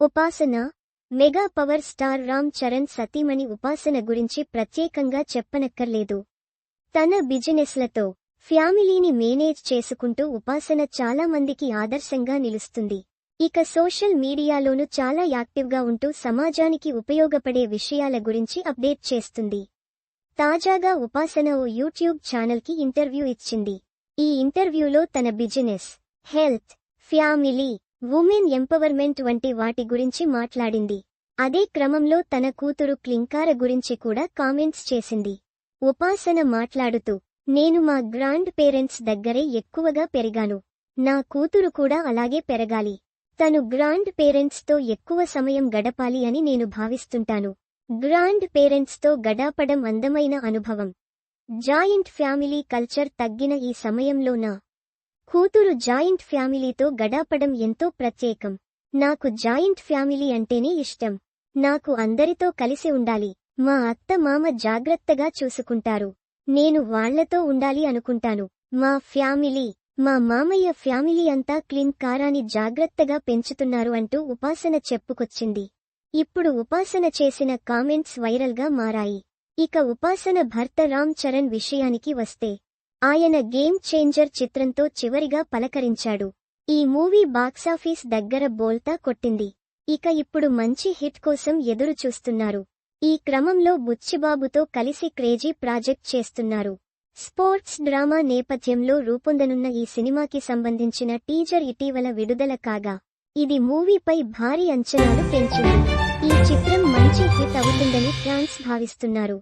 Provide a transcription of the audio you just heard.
Upasana? Mega power star Ram Charan సతీమణి ఉపాసన గురించి ప్రత్యేకంగా చెప్పనక్కర్లేదు. తన బిజినెస్లతో ఫ్యామిలీని మేనేజ్ చేసుకుంటూ ఉపాసన చాలా మందికి ఆదర్శంగా నిలుస్తుంది. ఇక సోషల్ మీడియాలోనూ చాలా యాక్టివ్గా ఉంటూ సమాజానికి ఉపయోగపడే విషయాల గురించి అప్డేట్ చేస్తుంది. తాజాగా ఉపాసన ఓ యూట్యూబ్ ఛానల్కి ఇంటర్వ్యూ ఇచ్చింది. ఈ ఇంటర్వ్యూలో తన business health family women empowerment వంటి వాటి గురించి మాట్లాడింది. అదే క్రమంలో తన కూతురు క్లింకార గురించి కూడా కామెంట్స్ చేసింది. ఉపాసన మాట్లాడుతూ నేను మా గ్రాండ్ పేరెంట్స్ దగ్గరే ఎక్కువగా పెరిగాను. నా కూతురు కూడా అలాగే పెరగాలి. తను గ్రాండ్ పేరెంట్స్తో ఎక్కువ సమయం గడపాలి అని నేను భావిస్తుంటాను. గ్రాండ్ పేరెంట్స్తో గడాపడం అందమైన అనుభవం. జాయింట్ ఫ్యామిలీ కల్చర్ తగ్గిన ఈ సమయంలో నా కూతురు జాయింట్ ఫ్యామిలీతో గడాపడం ఎంతో ప్రత్యేకం. నాకు జాయింట్ ఫ్యామిలీ అంటేనే ఇష్టం. నాకు అందరితో కలిసి ఉండాలి. మా అత్త మామ జాగ్రత్తగా చూసుకుంటారు. నేను వాళ్ళతో ఉండాలి అనుకుంటాను. మా ఫ్యామిలీ మా మామయ్య ఫ్యామిలీ అంతా క్లీన్ కారాని జాగ్రత్తగా పెంచుతున్నారు అంటూ ఉపాసన చెప్పుకొచ్చింది. ఇప్పుడు ఉపాసన చేసిన కామెంట్స్ వైరల్గా మారాయి. ఇక ఉపాసన భర్త రామ్ చరణ్ విషయానికి వస్తే ఆయన గేమ్ చేంజర్ చిత్రంతో చివరిగా పలకరించాడు. ఈ మూవీ బాక్సాఫీస్ దగ్గర బోల్తా కొట్టింది. ఇక ఇప్పుడు మంచి హిట్ కోసం ఎదురు చూస్తున్నారు ఈ క్రమంలో బుచ్చిబాబుతో కలిసి క్రేజీ ప్రాజెక్ట్ చేస్తున్నారు. స్పోర్ట్స్ డ్రామా నేపథ్యంలో రూపొందనున్న ఈ సినిమాకి సంబంధించిన టీజర్ ఇటీవల విడుదల కాగా ఇది మూవీపై భారీ అంచనాలు పెంచింది. ఈ చిత్రం మంచి హిట్ అవుతుందని ఫ్యాన్స్ భావిస్తున్నారు.